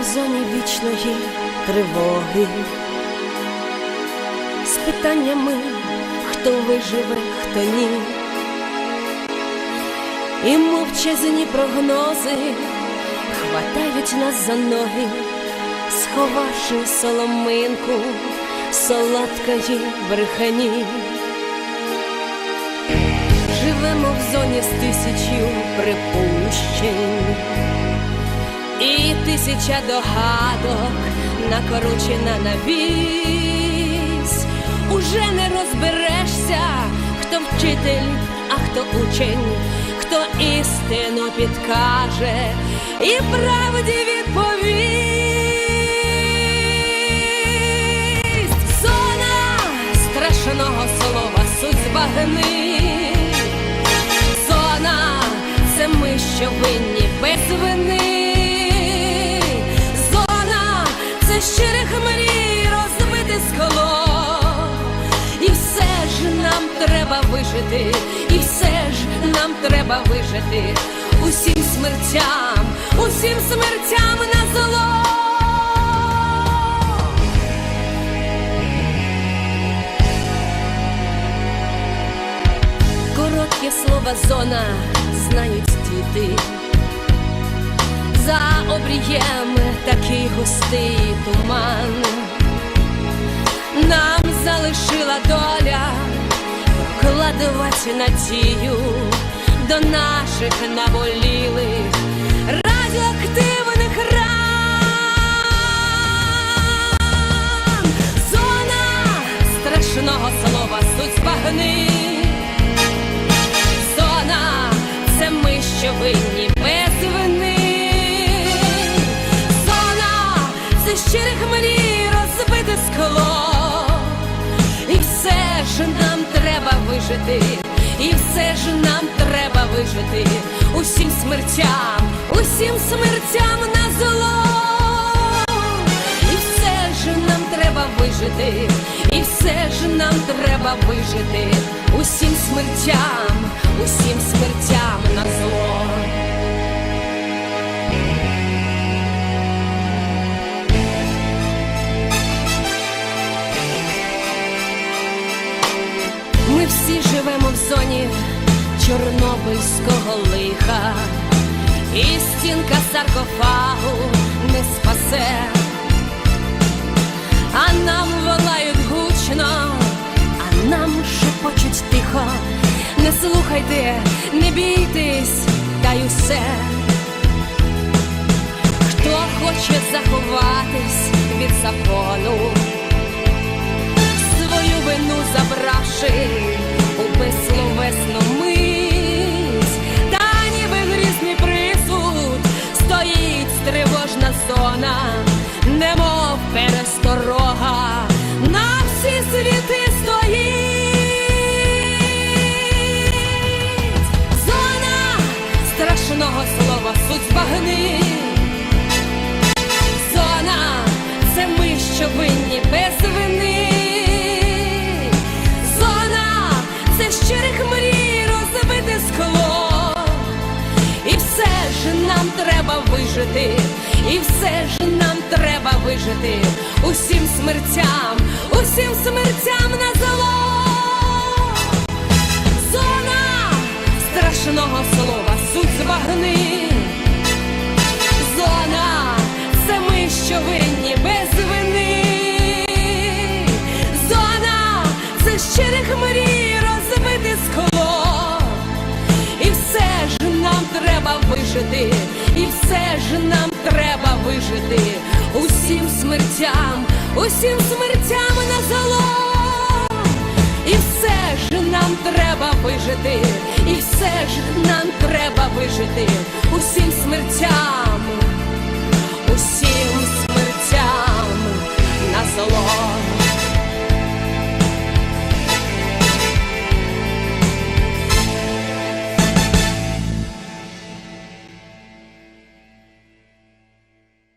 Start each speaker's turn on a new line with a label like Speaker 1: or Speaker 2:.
Speaker 1: в зоні вічної тривоги, з питаннями, хто виживе, хто ні, і мовчазні прогнози хватають нас за ноги, сховавши соломинку солодкої брехані. Живемо в зоні з тисячю припущень. І тисяча догадок накорочена на вісь. Уже не розберешся, хто вчитель, а хто учень, хто істину підкаже і правді відповість. Зона страшного слова суть збагни. Треба вижити, і все ж нам треба вижити усім смертям, усім смертям на зло. Коротке слово зона знають діти. За обрієм такий густий туман. Нам залишила доля вкладувати надію до наших наболілих радіоактивних ран. Зона страшного слова суть збагни. Зона це ми, що винні без вини. Зона це щирих мрій розбите скло. Все ж нам треба вижити, і все ж нам треба вижити усім смертям, усім смертям на зло. І все ж нам треба вижити, і все ж нам треба вижити усім смертям, усім смертям на зло. Всі живемо в зоні чорнобильського лиха, і стінка саркофагу не спасе, а нам волають гучно, а нам шепочуть тихо. Не слухайте, не бійтесь, винні без вини. Зона це щирих мрій розбите скло. І все ж нам треба вижити, і все ж нам треба вижити усім смертям, усім смертям на зло. Зона страшного слова суть збагни. Зона це ми, що винні щирих мрій розбити скло, і все ж нам треба вижити, і все ж нам треба вижити усім смертям, усім смертям на золо. І все ж нам треба вижити, і все ж нам треба вижити усім смертям, усім смертям на зло.